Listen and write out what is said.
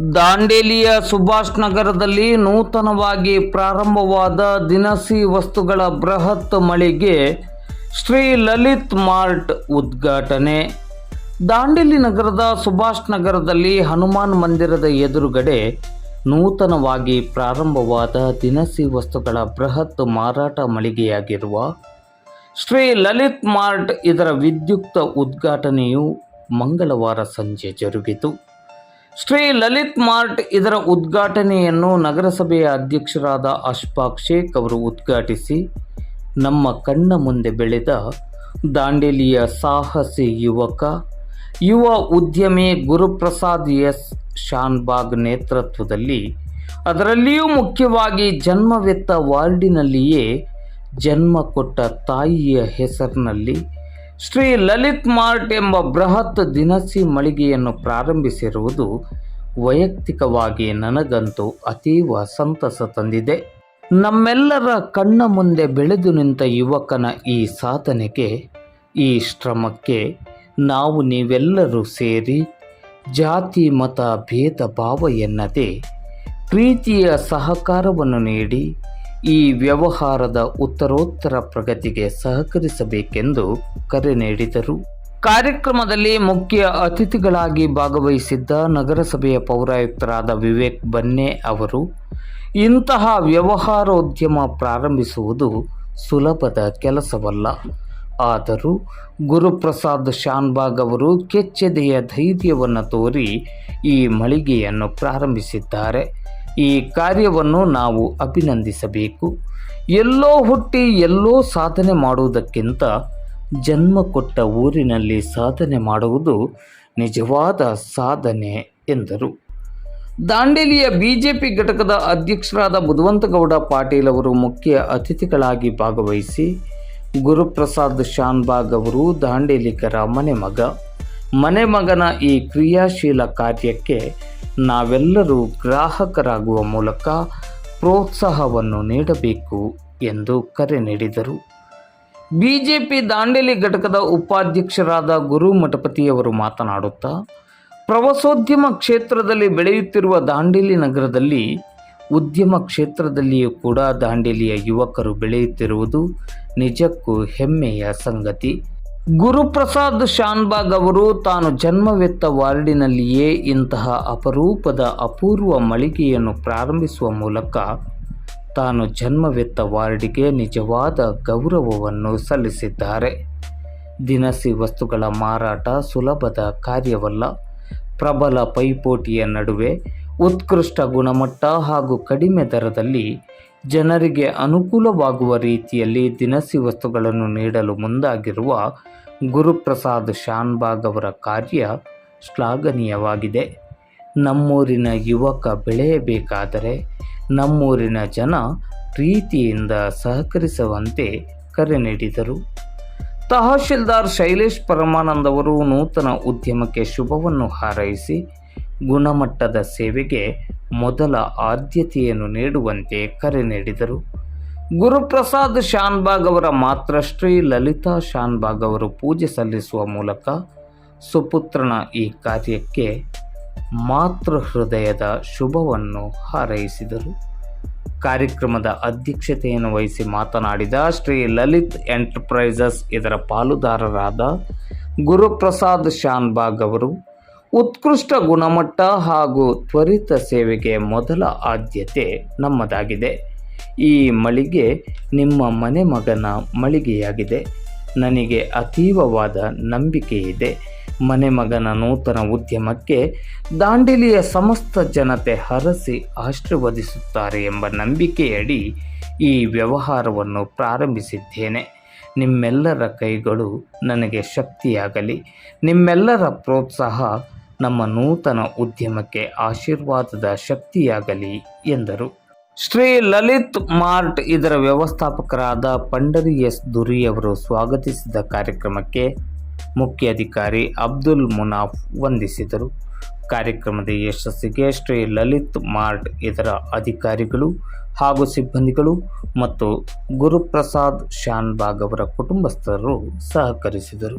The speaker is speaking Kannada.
ದಾಂಡೇಲಿಯ ಸುಭಾಷ್ ನಗರದಲ್ಲಿ ನೂತನವಾಗಿ ಪ್ರಾರಂಭವಾದ ದಿನಸಿ ವಸ್ತುಗಳ ಬೃಹತ್ ಮಳಿಗೆ ಶ್ರೀ ಲಲಿತ್ ಮಾರ್ಟ್ ಉದ್ಘಾಟನೆ. ದಾಂಡೇಲಿ ನಗರದ ಸುಭಾಷ್ ನಗರದಲ್ಲಿ ಹನುಮಾನ್ ಮಂದಿರದ ಎದುರುಗಡೆ ನೂತನವಾಗಿ ಪ್ರಾರಂಭವಾದ ದಿನಸಿ ವಸ್ತುಗಳ ಬೃಹತ್ ಮಾರಾಟ ಮಳಿಗೆಯಾಗಿರುವ ಶ್ರೀ ಲಲಿತ್ ಮಾರ್ಟ್ ಇದರ ವಿದ್ಯುಕ್ತ ಉದ್ಘಾಟನೆಯು ಮಂಗಳವಾರ ಸಂಜೆ ಜರುಗಿತು. ಶ್ರೀ ಲಲಿತ್ ಮಾರ್ಟ್ ಇದರ ಉದ್ಘಾಟನೆಯನ್ನು ನಗರಸಭೆಯ ಅಧ್ಯಕ್ಷರಾದ ಅಶ್ಫಾಕ್ ಶೇಖ್ ಅವರು ಉದ್ಘಾಟಿಸಿ, ನಮ್ಮ ಕಣ್ಣ ಮುಂದೆ ಬೆಳೆದ ದಾಂಡೇಲಿಯ ಸಾಹಸಿ ಯುವಕ, ಯುವ ಉದ್ಯಮಿ ಗುರುಪ್ರಸಾದ್ ಎಸ್ ಶಾನ್ಬಾಗ್ ನೇತೃತ್ವದಲ್ಲಿ, ಅದರಲ್ಲಿಯೂ ಮುಖ್ಯವಾಗಿ ಜನ್ಮವೆತ್ತ ವಾರ್ಡಿನಲ್ಲಿಯೇ ಜನ್ಮ ಕೊಟ್ಟ ತಾಯಿಯ ಹೆಸರಿನಲ್ಲಿ ಶ್ರೀ ಲಲಿತ್ ಮಾರ್ಟ್ ಎಂಬ ಬೃಹತ್ ದಿನಸಿ ಮಳಿಗೆಯನ್ನು ಪ್ರಾರಂಭಿಸಿರುವುದು ವೈಯಕ್ತಿಕವಾಗಿ ನನಗಂತೂ ಅತೀವ ಸಂತಸ ತಂದಿದೆ. ನಮ್ಮೆಲ್ಲರ ಕಣ್ಣ ಮುಂದೆ ಬೆಳೆದು ನಿಂತ ಯುವಕನ ಈ ಸಾಧನೆಗೆ, ಈ ಶ್ರಮಕ್ಕೆ ನಾವು ನೀವೆಲ್ಲರೂ ಸೇರಿ ಜಾತಿ, ಮತ, ಭೇದ, ಭಾವ ಎನ್ನದೆ ಪ್ರೀತಿಯ ಸಹಕಾರವನ್ನು ನೀಡಿ ಈ ವ್ಯವಹಾರದ ಉತ್ತರೋತ್ತರ ಪ್ರಗತಿಗೆ ಸಹಕರಿಸಬೇಕೆಂದು ಕರೆ ನೀಡಿದರು. ಕಾರ್ಯಕ್ರಮದಲ್ಲಿ ಮುಖ್ಯ ಅತಿಥಿಗಳಾಗಿ ಭಾಗವಹಿಸಿದ್ದ ನಗರಸಭೆಯ ಪೌರಾಯುಕ್ತರಾದ ವಿವೇಕ್ ಬನ್ನೆ ಅವರು, ಇಂತಹ ವ್ಯವಹಾರೋದ್ಯಮ ಪ್ರಾರಂಭಿಸುವುದು ಸುಲಭದ ಕೆಲಸವಲ್ಲ. ಆದರೂ ಗುರುಪ್ರಸಾದ್ ಶಾನ್ಬಾಗ್ ಅವರು ಕೆಚ್ಚೆದೆಯ ಧೈರ್ಯವನ್ನು ತೋರಿ ಈ ಮಳಿಗೆಯನ್ನು ಪ್ರಾರಂಭಿಸಿದ್ದಾರೆ. ಈ ಕಾರ್ಯವನ್ನು ನಾವು ಅಭಿನಂದಿಸಬೇಕು. ಎಲ್ಲೋ ಹುಟ್ಟಿ ಎಲ್ಲೋ ಸಾಧನೆ ಮಾಡುವುದಕ್ಕಿಂತ ಜನ್ಮ ಕೊಟ್ಟ ಊರಿನಲ್ಲಿ ಸಾಧನೆ ಮಾಡುವುದು ನಿಜವಾದ ಸಾಧನೆ ಎಂದರು. ದಾಂಡೇಲಿಯ ಬಿಜೆಪಿ ಘಟಕದ ಅಧ್ಯಕ್ಷರಾದ ಬುಧವಂತಗೌಡ ಪಾಟೀಲ್ ಅವರು ಮುಖ್ಯ ಅತಿಥಿಗಳಾಗಿ ಭಾಗವಹಿಸಿ ಗುರುಪ್ರಸಾದ್ ಶಾನ್ಬಾಗ್ ಅವರು ದಾಂಡೇಲಿಕರ ಮನೆಮಗ. ಮನೆಮಗನ ಮನೆ ಮಗನ ಈ ಕ್ರಿಯಾಶೀಲ ಕಾರ್ಯಕ್ಕೆ ನಾವೆಲ್ಲರೂ ಗ್ರಾಹಕರಾಗುವ ಮೂಲಕ ಪ್ರೋತ್ಸಾಹವನ್ನು ನೀಡಬೇಕು ಎಂದು ಕರೆ ನೀಡಿದರು. ಬಿಜೆಪಿ ದಾಂಡೇಲಿ ಘಟಕದ ಉಪಾಧ್ಯಕ್ಷರಾದ ಗುರು ಮಠಪತಿಯವರು ಮಾತನಾಡುತ್ತಾ, ಪ್ರವಾಸೋದ್ಯಮ ಕ್ಷೇತ್ರದಲ್ಲಿ ಬೆಳೆಯುತ್ತಿರುವ ದಾಂಡೇಲಿ ನಗರದಲ್ಲಿ, ಉದ್ಯಮ ಕ್ಷೇತ್ರದಲ್ಲಿಯೂ ಕೂಡ ದಾಂಡೇಲಿಯ ಯುವಕರು ಬೆಳೆಯುತ್ತಿರುವುದು ನಿಜಕ್ಕೂ ಹೆಮ್ಮೆಯ ಸಂಗತಿ. ಗುರುಪ್ರಸಾದ್ ಶಾನ್ಬಾಗ್ ಅವರು ತಾನು ಜನ್ಮವೆತ್ತ ವಾರ್ಡಿನಲ್ಲಿಯೇ ಇಂತಹ ಅಪರೂಪದ ಅಪೂರ್ವ ಮಳಿಗೆಯನ್ನು ಪ್ರಾರಂಭಿಸುವ ಮೂಲಕ ತಾನು ಜನ್ಮವೆತ್ತ ವಾರ್ಡಿಗೆ ನಿಜವಾದ ಗೌರವವನ್ನು ಸಲ್ಲಿಸಿದ್ದಾರೆ. ದಿನಸಿ ವಸ್ತುಗಳ ಮಾರಾಟ ಸುಲಭದ ಕಾರ್ಯವಲ್ಲ, ಪ್ರಬಲ ಪೈಪೋಟಿಯ ನಡುವೆ ಉತ್ಕೃಷ್ಟ ಗುಣಮಟ್ಟ ಹಾಗೂ ಕಡಿಮೆ ದರದಲ್ಲಿ ಜನರಿಗೆ ಅನುಕೂಲವಾಗುವ ರೀತಿಯಲ್ಲಿ ದಿನಸಿ ವಸ್ತುಗಳನ್ನು ನೀಡಲು ಮುಂದಾಗಿರುವ ಗುರುಪ್ರಸಾದ್ ಶಾನ್ಬಾಗ್ ಅವರ ಕಾರ್ಯ ಶ್ಲಾಘನೀಯವಾಗಿದೆ. ನಮ್ಮೂರಿನ ಯುವಕ ಬೆಳೆಯಬೇಕಾದರೆ ನಮ್ಮೂರಿನ ಜನ ಪ್ರೀತಿಯಿಂದ ಸಹಕರಿಸುವಂತೆ ಕರೆ ನೀಡಿದರು. ತಹಶೀಲ್ದಾರ್ ಶೈಲೇಶ್ ಪರಮಾನಂದ್ ಅವರು ನೂತನ ಉದ್ಯಮಕ್ಕೆ ಶುಭವನ್ನು ಹಾರೈಸಿ ಗುಣಮಟ್ಟದ ಸೇವೆಗೆ ಮೊದಲ ಆದ್ಯತೆಯನ್ನು ನೀಡುವಂತೆ ಕರೆ ನೀಡಿದರು. ಗುರುಪ್ರಸಾದ್ ಶಾನ್ಬಾಗ್ ಅವರ ಮಾತೃಶ್ರೀ ಲಲಿತಾ ಶಾನ್ಬಾಗ್ ಅವರು ಪೂಜೆ ಸಲ್ಲಿಸುವ ಮೂಲಕ ಸುಪುತ್ರನ ಈ ಕಾರ್ಯಕ್ಕೆ ಮಾತೃ ಹೃದಯದ ಶುಭವನ್ನು ಹಾರೈಸಿದರು. ಕಾರ್ಯಕ್ರಮದ ಅಧ್ಯಕ್ಷತೆಯನ್ನು ವಹಿಸಿ ಮಾತನಾಡಿದ ಶ್ರೀ ಲಲಿತ್ ಎಂಟರ್ಪ್ರೈಸಸ್ ಇದರ ಪಾಲುದಾರರಾದ ಗುರುಪ್ರಸಾದ್ ಶಾನ್ಬಾಗ್ ಅವರು ಉತ್ಕೃಷ್ಟ ಗುಣಮಟ್ಟ ಹಾಗೂ ತ್ವರಿತ ಸೇವೆಗೆ ಮೊದಲ ಆದ್ಯತೆ ನಮ್ಮದಾಗಿದೆ. ಈ ಮಳಿಗೆ ನಿಮ್ಮ ಮನೆ ಮಗನ ಮಳಿಗೆಯಾಗಿದೆ. ನನಗೆ ಅತೀವವಾದ ನಂಬಿಕೆ ಇದೆ ಮನೆ ಮಗನ ನೂತನ ಉದ್ಯಮಕ್ಕೆ ದಾಂಡೇಲಿಯ ಸಮಸ್ತ ಜನತೆ ಹರಸಿ ಆಶೀರ್ವದಿಸುತ್ತಾರೆ ಎಂಬ ನಂಬಿಕೆಯಡಿ ಈ ವ್ಯವಹಾರವನ್ನು ಪ್ರಾರಂಭಿಸಿದ್ದೇನೆ. ನಿಮ್ಮೆಲ್ಲರ ಕೈಗಳು ನನಗೆ ಶಕ್ತಿಯಾಗಲಿ. ನಿಮ್ಮೆಲ್ಲರ ಪ್ರೋತ್ಸಾಹ ನಮ್ಮ ನೂತನ ಉದ್ಯಮಕ್ಕೆ ಆಶೀರ್ವಾದದ ಶಕ್ತಿಯಾಗಲಿ ಎಂದರು. ಶ್ರೀ ಲಲಿತ್ ಮಾರ್ಟ್ ಇದರ ವ್ಯವಸ್ಥಾಪಕರಾದ ಪಂಡರಿ ಎಸ್ ದುರಿಯವರು ಸ್ವಾಗತಿಸಿದ ಕಾರ್ಯಕ್ರಮಕ್ಕೆ ಮುಖ್ಯ ಅಧಿಕಾರಿ ಅಬ್ದುಲ್ ಮುನಾಫ್ ವಂದಿಸಿದರು. ಕಾರ್ಯಕ್ರಮದ ಯಶಸ್ಸಿಗೆ ಶ್ರೀ ಲಲಿತ್ ಮಾರ್ಟ್ ಇದರ ಅಧಿಕಾರಿಗಳು ಹಾಗೂ ಸಿಬ್ಬಂದಿಗಳು ಮತ್ತು ಗುರುಪ್ರಸಾದ್ ಶಾನ್ಬಾಗ್ ಅವರ ಕುಟುಂಬಸ್ಥರು ಸಹಕರಿಸಿದರು.